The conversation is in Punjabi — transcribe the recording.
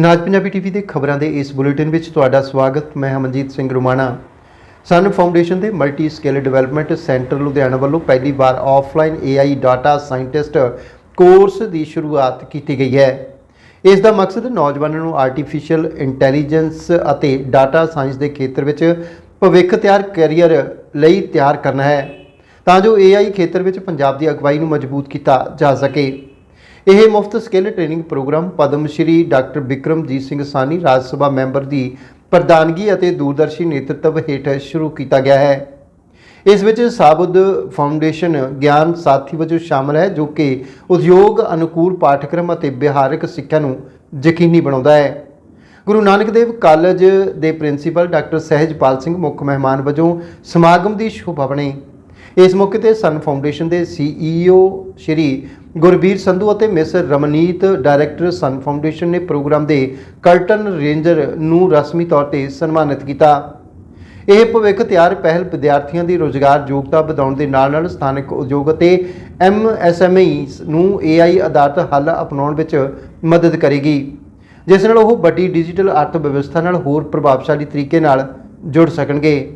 ਨਾਜ ਪੰਜਾਬੀ ਟੀਵੀ ਦੇ ਖਬਰਾਂ ਦੇ ਇਸ ਬੁਲੇਟਿਨ ਵਿੱਚ ਤੁਹਾਡਾ ਸਵਾਗਤ, ਮੈਂ ਹਮਨਜੀਤ ਸਿੰਘ ਰੁਮਾਣਾ। ਸਨ ਫਾਊਂਡੇਸ਼ਨ ਦੇ multi skill development centre Ludhiana ਵੱਲੋਂ ਪਹਿਲੀ ਵਾਰ offline AI data scientist course ਦੀ ਸ਼ੁਰੂਆਤ ਕੀਤੀ ਗਈ ਹੈ। ਇਸ ਦਾ ਮਕਸਦ ਨੌਜਵਾਨਾਂ ਨੂੰ ਆਰਟੀਫੀਸ਼ੀਅਲ ਇੰਟੈਲੀਜੈਂਸ ਅਤੇ ਡਾਟਾ ਸਾਇੰਸ ਦੇ ਖੇਤਰ ਵਿੱਚ ਭਵਿੱਖ ਤਿਆਰ ਕੈਰੀਅਰ ਲਈ ਤਿਆਰ ਕਰਨਾ ਹੈ, ਤਾਂ ਜੋ AI ਖੇਤਰ ਵਿੱਚ ਪੰਜਾਬ ਦੀ ਅਗਵਾਈ ਨੂੰ ਮਜ਼ਬੂਤ ਕੀਤਾ ਜਾ ਸਕੇ। ਇਹ ਮੁਫਤ skill training programme Padma Shri doctor Bikramjit Singh Sahni Rajya Sabha member ਦੀ ਪ੍ਰਧਾਨਗੀ ਅਤੇ ਦੂਰਦਰਸ਼ੀ ਨੇਤਰਤਵ ਹੇਠ ਸ਼ੁਰੂ ਕੀਤਾ ਗਿਆ ਹੈ। ਇਸ ਵਿੱਚ ਸਾਬੁਦ ਫਾਊਂਡੇਸ਼ਨ ਗਿਆਨ ਸਾਥੀ ਵਜੋਂ ਸ਼ਾਮਲ ਹੈ, ਜੋ ਕਿ ਉਦਯੋਗ, ਅਨੁਕੂਲ ਪਾਠਕ੍ਰਮ ਅਤੇ ਵਿਹਾਰਕ ਸਿੱਖਿਆ ਨੂੰ ਯਕੀਨੀ ਬਣਾਉਂਦਾ ਹੈ। ਗੁਰੂ ਨਾਨਕ ਦੇਵ ਕਾਲਜ ਦੇ ਪ੍ਰਿੰਸੀਪਲ ਡਾਕਟਰ ਸਹਿਜਪਾਲ ਸਿੰਘ ਮੁੱਖ ਮਹਿਮਾਨ ਵਜੋਂ ਸਮਾਗਮ ਦੀ ਸ਼ੋਭਾ ਬਣੇ ਇਸ ਮੌਕੇ ਤੇ ਸਨ ਫਾਊਂਡੇਸ਼ਨ ਦੇ ਸੀਈਓ ਸ਼੍ਰੀ ਗੁਰਬੀਰ ਸੰਧੂ ਅਤੇ miss Ramneet, director Sun foundation ਨੇ ਪ੍ਰੋਗਰਾਮ ਦੇ ਕਰਟਨ ਰੇਂਜਰ ਨੂੰ ਰਸਮੀ ਤੌਰ ਤੇ ਸਨਮਾਨਿਤ ਕੀਤਾ। ਇਹ ਭਵਿੱਖ ਤਿਆਰ ਪਹਿਲ ਵਿਦਿਆਰਥੀਆਂ ਦੀ ਰੋਜ਼ਗਾਰ ਯੋਗਤਾ ਵਧਾਉਣ ਦੇ ਨਾਲ-ਨਾਲ ਸਥਾਨਕ ਉਦਯੋਗ ਅਤੇ ਐਮਐਸਐਮਈਜ਼ ਨੂੰ AI ਆਧਾਰਿਤ ਹੱਲ ਅਪਣਾਉਣ ਵਿੱਚ ਮਦਦ ਕਰੇਗੀ, ਜਿਸ ਨਾਲ ਉਹ ਵੱਡੀ ਡਿਜੀਟਲ ਅਰਥ ਵਿਵਸਥਾ ਨਾਲ ਹੋਰ ਪ੍ਰਭਾਵਸ਼ਾਲੀ ਤਰੀਕੇ ਨਾਲ ਜੁੜ ਸਕਣਗੇ।